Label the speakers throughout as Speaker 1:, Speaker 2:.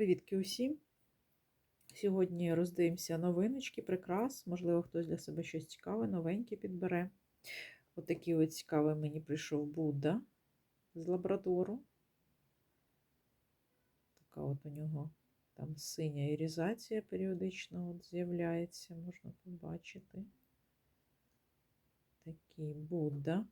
Speaker 1: Привітки усім! Сьогодні роздивимося новиночки, прикрас. Можливо, хтось для себе щось цікаве, новеньке підбере. Отакий от цікавий мені прийшов Будда з лабрадору. Така от у нього там синя ірізація періодично от з'являється, можна побачити. Такий Будда.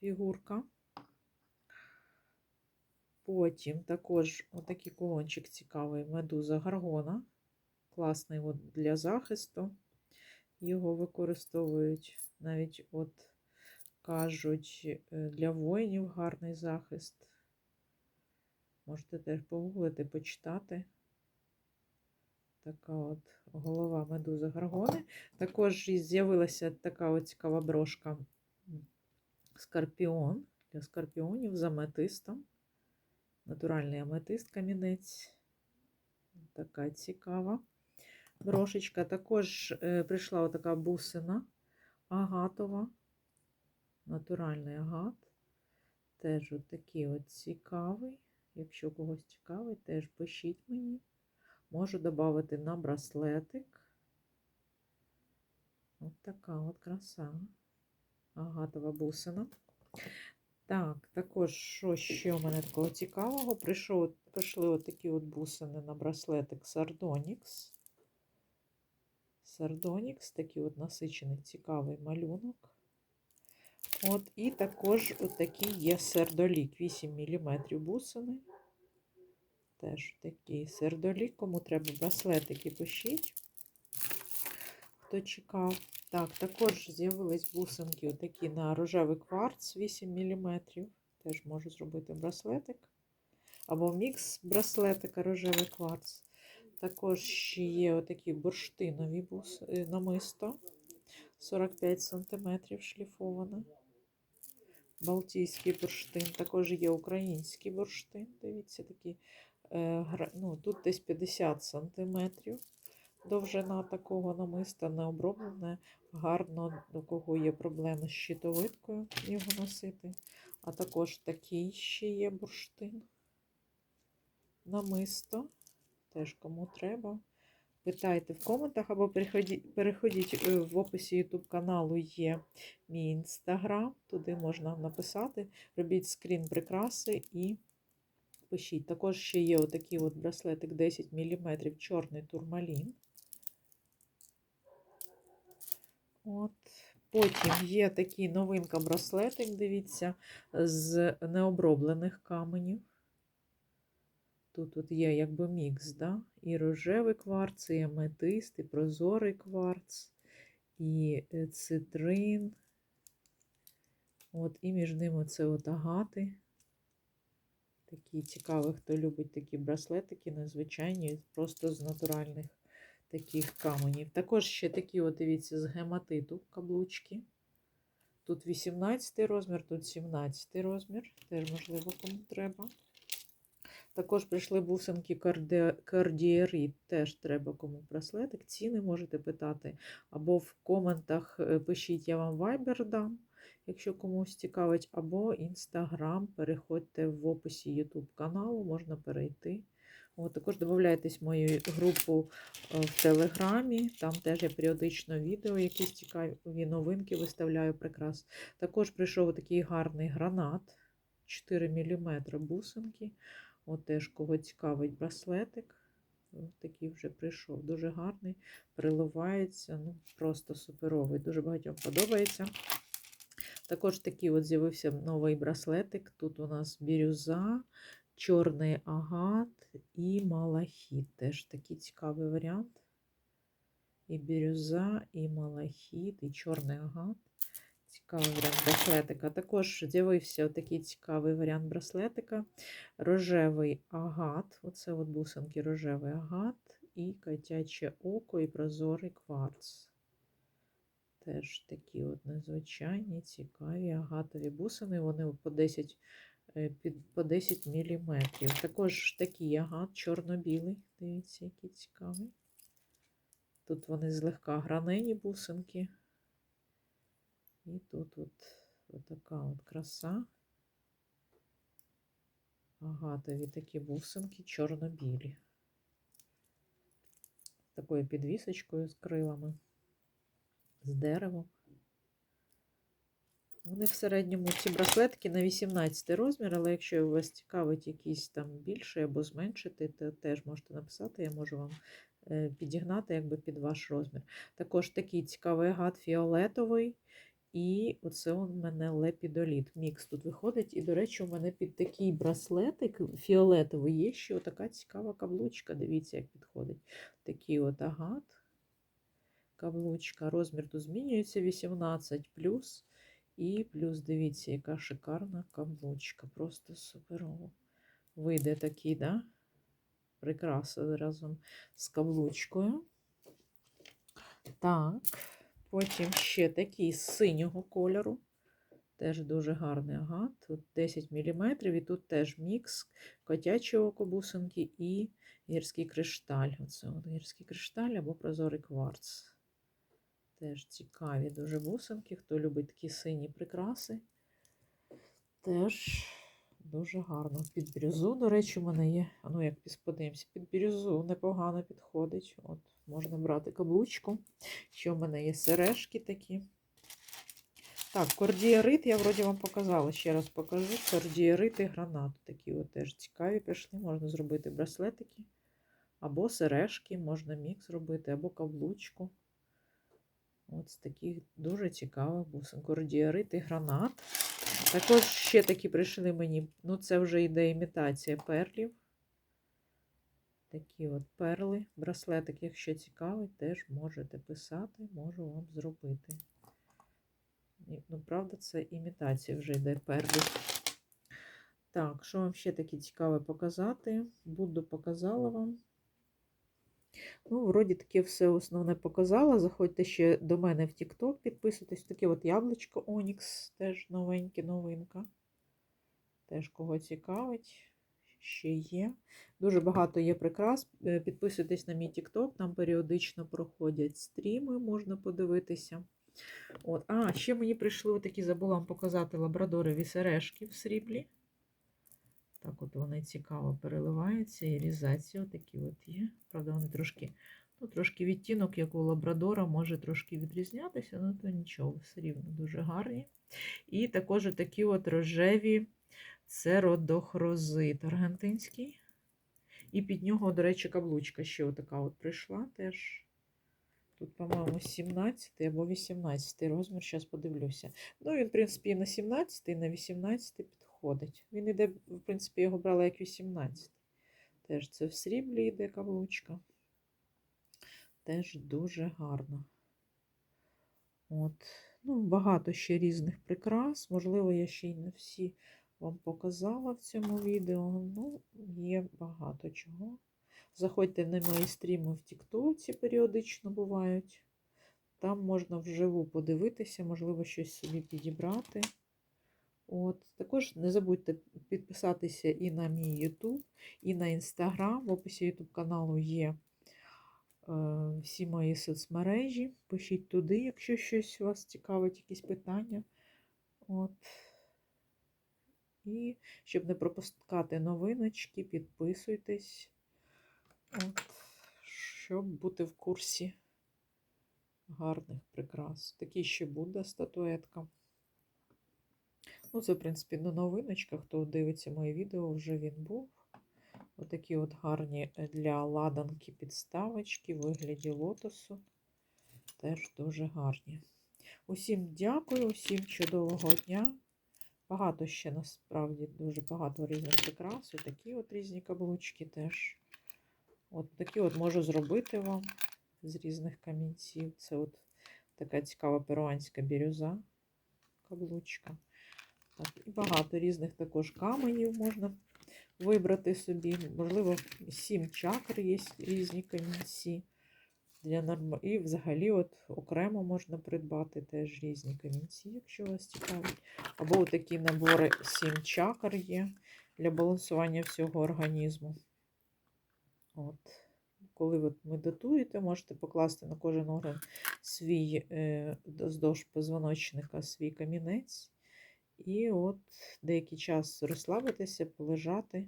Speaker 1: Фігурка. Потім також отакий колончик цікавий медуза гаргона. Класний от для захисту. Його використовують навіть, от кажуть, е, для воїнів гарний захист. Можете теж погуглити, почитати. Така от голова медуза гаргони. Також з'явилася така от цікава брошка скорпіон для скорпіонів з аметистом. Натуральний аметист камінець. Така цікава брошечка. Також е, прийшла отака бусина агатова. Натуральний агат. Теж такий от цікавий. Якщо когось цікавий, теж пишіть мені. Можу додати на браслетик. От така от краса. Агатова бусина. Так, також, що ще у мене такого цікавого? Прийшов, прийшли от такі от бусини на браслетик Sardonyx. Sardonyx, такий от насичений цікавий малюнок. От, І також от такий є сердолік 8 мм бусини. Теж такий сердолік, кому треба браслетики, пишіть, хто чекав. Так, також з'явились бусинки отакі на рожевий кварц 8 мм. Теж можу зробити браслетик. Або мікс браслетика рожевий кварц. Також ще є отакі бурштинові бус... Е, намисто 45 см шліфоване. Балтійський бурштин. Також є український бурштин. Дивіться, такі, е, ну, тут десь 50 см. Довжина такого намиста не оброблене, гарно, до кого є проблеми з щитовидкою його носити. А також такий ще є бурштин. Намисто. Теж кому треба. Питайте в коментах або переходіть, переходіть е, в описі YouTube каналу є мій інстаграм. Туди можна написати, робіть скрін прикраси і пишіть. Також ще є отакий от браслетик 10 мм чорний турмалін. От. Потім є такий новинка браслетик, дивіться, з необроблених каменів. Тут от є якби мікс, да? і рожевий кварц, і аметист, і прозорий кварц, і е, цитрин. От, І між ними це от агати. Такі цікаві, хто любить такі браслетики, незвичайні, просто з натуральних таких каменів. Також ще такі, от дивіться, з гематиту каблучки. Тут 18 розмір, тут 17 розмір. Теж, можливо, кому треба. Також прийшли бусинки кардіерит, теж треба кому браслетик. Ціни можете питати. Або в коментах е, пишіть, я вам вайбер дам, якщо комусь цікавить, або інстаграм. Переходьте в описі YouTube каналу, можна перейти. От, Також додайтесь в мою групу е, в Телеграмі, там теж я періодично відео, якісь цікаві новинки виставляю прикрас. Також прийшов такий гарний гранат 4 мм бусинки. От теж кого цікавить браслетик. Такий вже прийшов. Дуже гарний, приливається, ну просто суперовий. Дуже багатьом подобається. Також такий от з'явився новий браслетик. Тут у нас бірюза, чорний агат і малахіт. Теж такий цікавий варіант. І бірюза, і малахіт, і чорний агат. Цікавий варіант браслетика. Також з'явився такий цікавий варіант браслетика. Рожевий агат. Оце от бусинки рожевий агат, і котяче око, і прозорий кварц. Теж такі от незвичайні, цікаві агатові бусини. Вони по 10 Е, під по 10 мм. Також такий агат чорно-білий. Дивіться, який цікавий. Тут вони злегка гранені бусинки. І тут от, от от краса. агатові такі бусинки чорно-білі. Такою підвісочкою з крилами, з деревом. Вони в середньому ці браслетки на 18 розмір, але якщо вас цікавить якийсь там більший або зменшити, то теж можете написати, я можу вам е, підігнати якби під ваш розмір. Також такий цікавий агат фіолетовий. І оце у мене лепідоліт. Мікс тут виходить. І, до речі, у мене під такий браслетик фіолетовий є ще така цікава каблучка. Дивіться, як підходить. Такий от агат. Каблучка. Розмір тут змінюється 18 плюс. І плюс, дивіться, яка шикарна каблучка. Просто суперово. Вийде такий, да? Прикраса разом з каблучкою. Так. Потім ще такий з синього кольору. Теж дуже гарний агат. Тут 10 мм, і тут теж мікс котячого кобусинки і гірський кришталь. Оце от гірський кришталь або прозорий кварц. Теж цікаві дуже бусинки. Хто любить такі сині прикраси, теж дуже гарно. Під бірюзу, до речі, у мене є. Ну, як подивимося, під бірюзу непогано підходить. От, Можна брати каблучку. Ще в мене є сережки такі. Так, кордієрит я вроді вам показала. Ще раз покажу. Кордієрит і гранат. Такі от теж цікаві пішли. Можна зробити браслетики. Або сережки, можна мікс робити, або каблучку. Ось таких дуже цікавих бусин. Кордієрит і гранат. Також ще такі прийшли мені. Ну, це вже йде імітація перлів. Такі от перли, браслетик, якщо цікавий, теж можете писати, можу вам зробити. Ну, правда, це імітація вже йде перлів. Так, що вам ще таке цікаве показати? Буду показала вам. Ну, вроді таке все основне показала. Заходьте ще до мене в TikTok, підписуйтесь. Таке от яблучко Onyx, теж новеньке, новинка. Теж кого цікавить ще є. Дуже багато є прикрас. Е, підписуйтесь на мій TikTok, там періодично проходять стріми, можна подивитися. От. А, ще мені прийшли такі, забула вам показати лабрадорові сережки в сріблі. Так, от вони цікаво переливаються і різаться. Отакі от є. Правда, вони трошки ну, трошки відтінок, як у лабрадора, може трошки відрізнятися, але то нічого, все рівно дуже гарні. І також такі от рожеві це родохрозит аргентинський. І під нього, до речі, каблучка ще отака от прийшла теж. Тут, по-моєму, 17 або 18 розмір, зараз подивлюся. Ну, він, в принципі, і на 17 і на 18 підходить. Він іде, в принципі, його брала як 18. Теж це в сріблі йде каблучка. Теж дуже гарно. От. Ну, Багато ще різних прикрас. Можливо, я ще й не всі вам показала в цьому відео. Ну, є багато чого. Заходьте на мої стріми в Тіктоці, періодично бувають. Там можна вживу подивитися, можливо, щось собі підібрати. От. Також не забудьте підписатися і на мій YouTube, і на Instagram. В описі YouTube каналу є е, всі мої соцмережі. Пишіть туди, якщо щось вас цікавить, якісь питання. От. І щоб не пропускати новиночки, підписуйтесь, От, щоб бути в курсі гарних прикрас. Такі ще буде статуетка. Ну, це, в принципі, на новиночках. Хто дивиться моє відео, вже він був. Отакі от гарні для ладанки підставочки в вигляді лотосу. Теж дуже гарні. Усім дякую, усім чудового дня. Багато ще насправді дуже багато різних прикрас. Ось такі от різні каблучки теж. От такі от можу зробити вам з різних камінців. Це от така цікава перуанська бірюза каблучка. Так, І багато різних також каменів можна вибрати собі. Можливо, сім чакр є різні камінці. Для норм... І взагалі от окремо можна придбати теж різні камінці, якщо вас цікавить. Або такі набори 7 чакр є для балансування всього організму. От. Коли ви медитуєте, можете покласти на кожен орган свій е, здовж позвоночника свій камінець І от деякий час розслабитися, полежати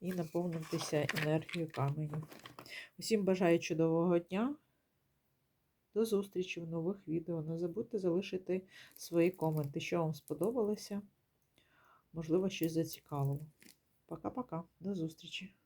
Speaker 1: і наповнитися енергією каменю. Усім бажаю чудового дня. До зустрічі в нових відео. Не забудьте залишити свої коменти, що вам сподобалося. Можливо, щось зацікавило. Пока-пока. До зустрічі!